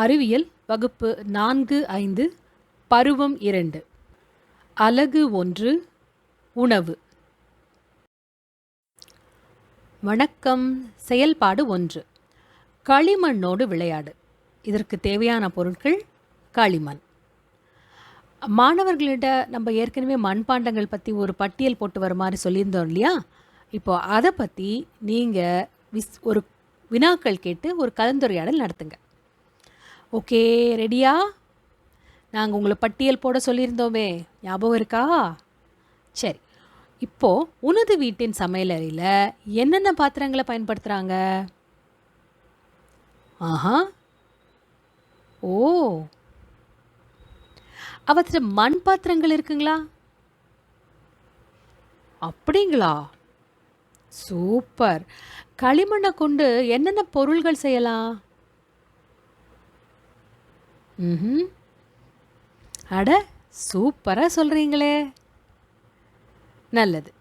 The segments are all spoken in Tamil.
அறிவியல் வகுப்பு நான்கு ஐந்து பருவம் இரண்டு. அலகு ஒன்று உணவு. வணக்கம் செயல்பாடு ஒன்று. களிமண்ணோடு விளையாடு. இதற்கு தேவையான பொருட்கள் களிமண். மாணவர்களிட நம்ம ஏற்கனவே மண்பாண்டங்கள் பற்றி ஒரு பட்டியல் போட்டு வர மாதிரி சொல்லியிருந்தோம் இல்லையா? இப்போ அதை பற்றி நீங்கள் விஸ் ஒரு வினாக்கள் கேட்டு ஒரு கலந்துரையாடல் நடத்துங்க. ஓகே ரெடியா? நாங்கள் உங்களை பட்டியல் போட சொல்லியிருந்தோமே. ஞாபகம் இருக்கா? சரி இப்போது உனது வீட்டின் சமையலறையில் என்னென்ன பாத்திரங்களை பயன்படுத்துகிறாங்க ஆஹா. ஓ. அவற்ற மண் பாத்திரங்கள் இருக்குங்களா? அப்படிங்களா? சூப்பர். களிமண்ணை கொண்டு என்னென்ன பொருள்கள் செய்யலாம்? ம் அட சூப்பராக சொல்கிறீங்களே நல்லது.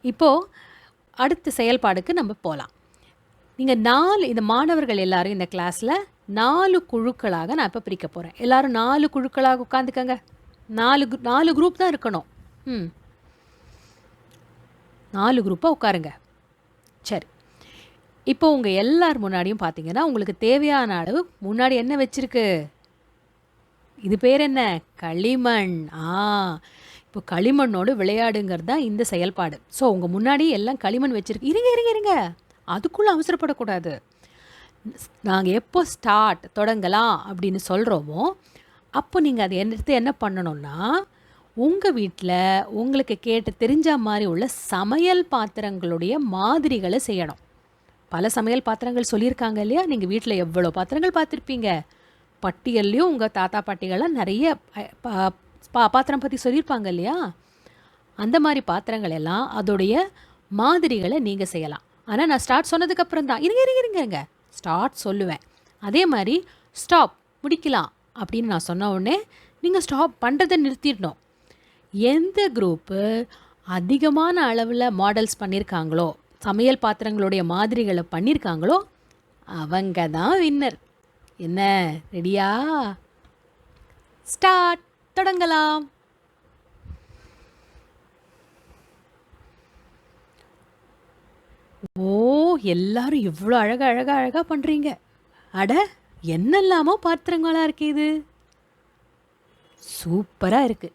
இப்போது அடுத்த செயல்பாடுக்கு நம்ம போகலாம் நீங்கள் நாலு இந்த மாணவர்கள் எல்லாரும் இந்த கிளாஸில் நாலு குழுக்களாக நான் இப்போ பிரிக்க போகிறேன் எல்லாரும் நாலு குழுக்களாக உட்காந்துக்கங்க. நாலு கு- நாலு குரூப் தான் இருக்கணும். ம். நாலு குரூப்பாக உட்காருங்க. சரி. இப்போ உங்கள் எல்லார் முன்னாடியும் பார்த்தீங்கன்னா உங்களுக்கு தேவையான அளவு முன்னாடி என்ன வச்சுருக்கு? இது பேர் என்ன? களிமண். ஆ. இப்போ களிமண்ணோடு விளையாடுங்கிறது தான் இந்த செயல்பாடு. ஸோ உங்கள் முன்னாடி எல்லாம் களிமண் வச்சுருக்கு. இருங்க இருங்க இருங்க. அதுக்குள்ளே அவசரப்படக்கூடாது. நாங்கள் எப்போ ஸ்டார்ட் தொடங்கலாம் அப்படின்னு சொல்கிறோமோ அப்போ நீங்கள் அதை எடுத்து என்ன பண்ணணும்னா உங்கள் வீட்டில் உங்களுக்கு கேட்டு தெரிஞ்ச மாதிரி உள்ள சமையல் பாத்திரங்களுடைய மாதிரிகளை செய்யணும். பல சமையல் பாத்திரங்கள் சொல்லியிருக்காங்க இல்லையா? நீங்கள் வீட்டில் எவ்வளோ பாத்திரங்கள் பார்த்துருப்பீங்க? பட்டியல்லையும் உங்கள் தாத்தா பாட்டிகள்லாம் நிறைய பா- பாத்திரம் பற்றி சொல்லியிருப்பாங்க இல்லையா? அந்த மாதிரி பாத்திரங்கள் எல்லாம் அதோடைய மாதிரிகளை நீங்கள் செய்யலாம். ஆனால் நான் ஸ்டார்ட் சொன்னதுக்கு அப்புறம் தான். இருங்க இருங்க இருங்க இருங்க. ஸ்டார்ட் சொல்லுவேன். அதே மாதிரி ஸ்டாப் முடிக்கலாம் அப்படின்னு நான் சொன்ன உடனே நீங்கள் ஸ்டாப் பண்ணுறதை நிறுத்திடணும். எந்த குரூப்பு அதிகமான அளவில் மாடல்ஸ் பண்ணியிருக்காங்களோ சமையல் பாத்திரங்களுடைய மாதிரிகளை பண்ணியிருக்காங்களோ அவங்க தான் வின்னர் என்ன ரெடியா? ஸ்டார்ட் தொடங்கலாம். ஓ எல்லாரும் இவ்வளோ அழகாக அழகா அழகாக பண்ணுறீங்க அட என்னெல்லாமோ பாத்திரங்களா இருக்கு இது. சூப்பராக இருக்கு.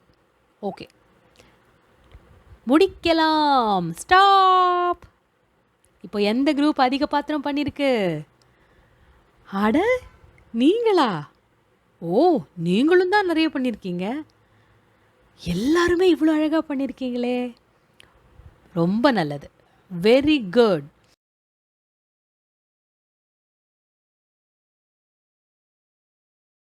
ஓகே. முடிக்கலாம். ஸ்டாப். இப்போ எந்த குரூப் அதிக பாத்திரம் பண்ணியிருக்கு அட நீங்களா? ஓ நீங்களும் தான் நிறைய பண்ணியிருக்கீங்க எல்லாருமே இவ்வளோ அழகாக பண்ணியிருக்கீங்களே ரொம்ப நல்லது. Very good